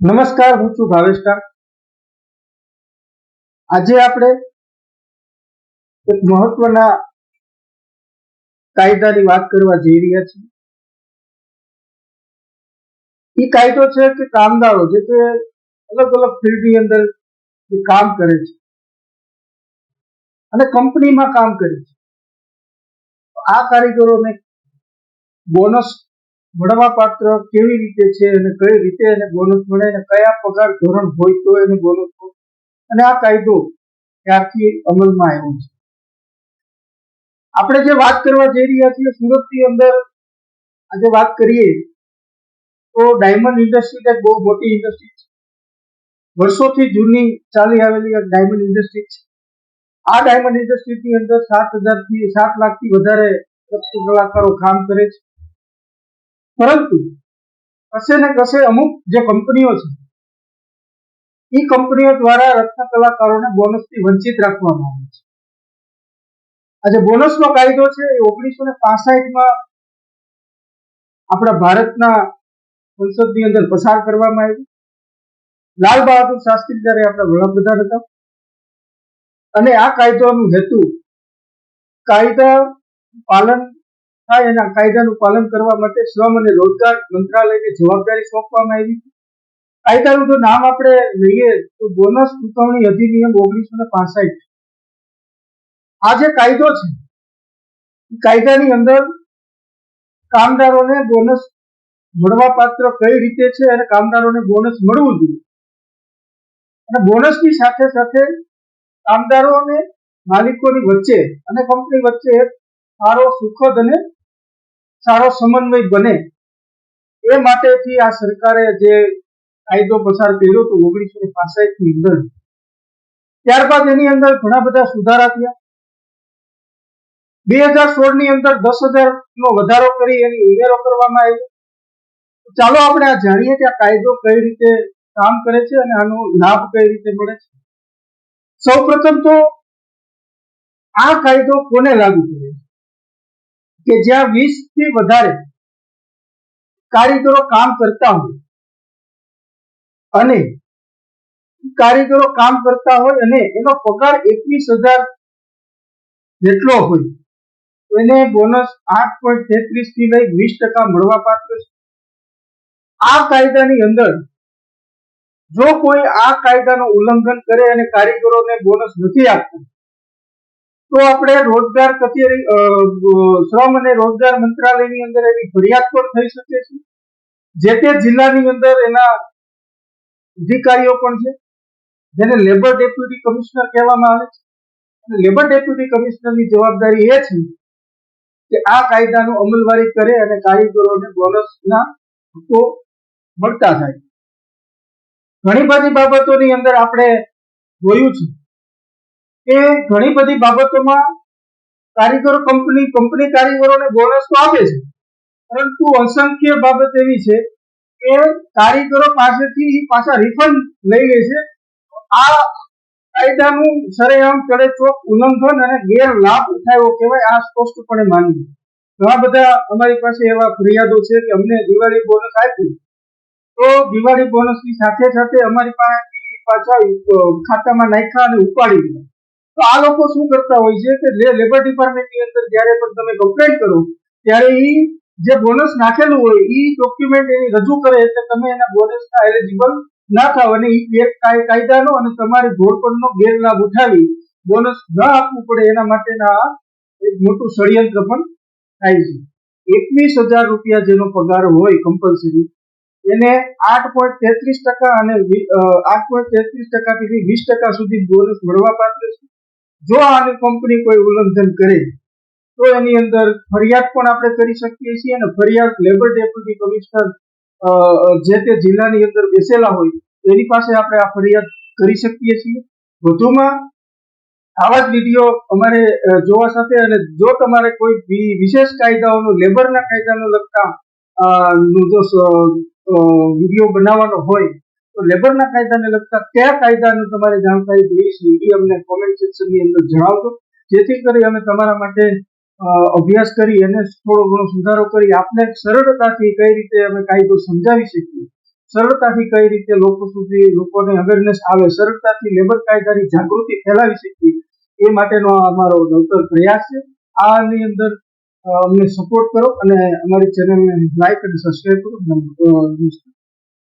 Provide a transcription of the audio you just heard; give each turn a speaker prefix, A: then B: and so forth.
A: નમસ્કાર, હું છું ભાવેશકા આજે આપણે એક મહત્વના કાયદાની વાત કરવા જઈ રહ્યા છીએ. એ કાયદો છે કે કામદારો, જે તે અલગ અલગ ફિલ્ડની અંદર જે કામ કરે છે અને કંપનીમાં કામ કરે છે. આ કારીગરોને બોનસ મળવા પાત્ર કેવી રીતે છે અને કઈ રીતે એને બોનસ મળે અને કયા પગાર ધોરણ હોય તો એને બોનસ અને આ કાયદો ત્યારથી અમલમાં આવ્યો છે. આપણે જે વાત કરવા જઈ રહ્યા છીએ સુરતની અંદર, આજે વાત કરીએ તો ડાયમંડ ઇન્ડસ્ટ્રી એક બહુ મોટી ઇન્ડસ્ટ્રી છે. વર્ષોથી જૂની ચાલી આવેલી એક ડાયમંડ ઇન્ડસ્ટ્રી છે. આ ડાયમંડ ઇન્ડસ્ટ્રીની અંદર સાત હજારથી સાત લાખથી વધારે કલાકારો કામ કરે છે. પરંતુ કશે ને કશે અમુક જે કંપનીઓ છે, એ કંપનીઓ દ્વારા રત્ન કલાકારોને બોનસથી વંચિત રાખવામાં આવે છે. આજે બોનસનો કાયદો છે એ ઓગણીસો ને પાસઠમાં આપણા ભારતના સંસદની અંદર પસાર કરવામાં આવ્યો. લાલ બહાદુર શાસ્ત્રી જયારે આપણા વડાપ્રધાન હતા અને આ કાયદાનું હેતુ કાયદા પાલન થાય એના કાયદાનું પાલન કરવા માટે શ્રમ અને રોજગાર મંત્રાલયને જવાબદારી સોંપવામાં આવી કાયદાનું જો નામ આપણે લઈએ તો બોનસ ચૂકવણી અધિનિયમ ઓગણીસો ને પાસઠ આ જે કાયદો છે કાયદાની અંદર કામદારોને બોનસ મળવા પાત્ર કઈ રીતે છે અને કામદારોને બોનસ મળવું જોઈએ? અને બોનસની સાથે સાથે કામદારો અને માલિકોની વચ્ચે અને કંપની વચ્ચે સારો સુખદ અને સારો સમન્વય બને એ માટેથી આ સરકારે જે કાયદો પસાર કર્યો હતો ઓગણીસો ને પાસઠની અંદર. ત્યારબાદ એની અંદર ઘણા બધા સુધારા થયા. બે હજાર સોળની અંદર દસ હજાર નો વધારો કરી એની ઉમેરો કરવામાં આવ્યો ચાલો આપણે આ જાણીએ કે આ કાયદો કઈ રીતે કામ કરે છે અને આનો લાભ કઈ રીતે મળે છે. સૌ પ્રથમ તો આ કાયદો કોને લાગુ કરે કે જ્યાં વીસથી વધારે કારીગરો કામ કરતા હોય અને કારીગરો કામ કરતા હોય અને એનો પગાર એકવીસ હજાર જેટલો હોય એને બોનસ આઠ પોઈન્ટ તેત્રીસથી લઈ વીસ ટકા મળવા પાત્ર છે. આ કાયદાની અંદર જો કોઈ આ કાયદાનું ઉલ્લંઘન કરે અને કારીગરોને બોનસ નથી આપતું તો આપણે રોજગાર કચેરી શ્રમ અને રોજગાર મંત્રાલયની અંદર એની ફરિયાદ પણ થઈ શકે છે. જે તે જિલ્લાની અંદર એના અધિકારીઓ પણ છે, જેને લેબર ડેપ્યુટી કમિશનર કહેવામાં આવે છે. અને લેબર ડેપ્યુટી કમિશનરની જવાબદારી એ છે કે આ કાયદાનું અમલવારી કરે અને કારીગરોને બોનસના હકો મળતા થાય ઘણી બધી બાબતોની અંદર આપણે જોયું છે કે ઘણી બધી બાબતોમાં કારીગરો કંપની કંપની કારીગરોને બોનસ તો આપે છે. પરંતુ અસંખ્ય બાબત એવી છે કે કારીગરો પાસેથી પાછા રિફંડ લઈ લે છે. આ કાયદાનું સરેઆમ ચડેચોક ઉલ્લંઘન અને ગેરલાભ ઉઠાવ્યો કહેવાય, આ સ્પષ્ટપણે માનવું ઘણા બધા અમારી પાસે એવા ફરિયાદો છે કે અમને દિવાળી બોનસ આપ્યું તો દિવાળી બોનસની સાથે સાથે અમારી પાસે પાછા ખાતામાં નાખ્યા અને ઉપાડી દીધા. તો આ લોકો શું કરતા હોય છે કે લેબર ડિપાર્ટમેન્ટની અંદર જ્યારે પણ તમે કમ્પ્લેન કરો, ત્યારે એ જે બોનસ નાખેલું હોય એ ડોક્યુમેન્ટ એની રજૂ કરે એટલે તમે એના બોનસના એલિજિબલ ના થાવ અને એ કાયદાનો અને તમારી ધોરપણનો ગેરલાભ ઉઠાવી બોનસ ન આપવું પડે એના માટેના એક મોટું ષડયંત્ર પણ થાય છે. એકવીસ હજાર રૂપિયા જેનો પગાર હોય કમ્પલસરી એને આઠ પોઈન્ટ તેત્રીસ ટકા અને આઠ પોઈન્ટ તેત્રીસ ટકાથી વીસ ટકા સુધી બોનસ મળવા પાત્ર છે. જો આની કંપની કોઈ ઉલ્લંઘન કરે, તો એની અંદર ફરિયાદ પણ આપણે કરી શકીએ છીએ અને ફરિયાદ લેબર ડેપ્યુટી કમિશનર જે તે જિલ્લાની અંદર બેસેલા હોય, એની પાસે આપણે આ ફરિયાદ કરી શકીએ છીએ. વધુમાં, આવા જ વીડિયો અમારે જોવા સાથે અને જો તમારે કોઈ વિશેષ કાયદાઓનો લેબરના કાયદાનો લગતા નું જો વીડિયો બનાવવાનો હોય તો લેબરના કાયદાને લગતા કયા કાયદાનું તમારે જાણકારી જોઈએ? છે એ અમને કોમેન્ટ સેક્શનની અંદર જણાવજો. જેથી કરી અમે તમારા માટે અભ્યાસ કરી અને થોડો ઘણો સુધારો કરી આપને સરળતાથી કઈ રીતે અમે કાયદો સમજાવી શકીએ? સરળતાથી કઈ રીતે લોકો સુધી, લોકોને અવેરનેસ આવે? સરળતાથી લેબર કાયદાની જાગૃતિ ફેલાવી શકીએ? એ માટેનો અમારો નવતર પ્રયાસ છે. આની અંદર અમને સપોર્ટ કરો અને અમારી ચેનલને લાઈક અને સબસ્ક્રાઈબ કરો. નમસ્કાર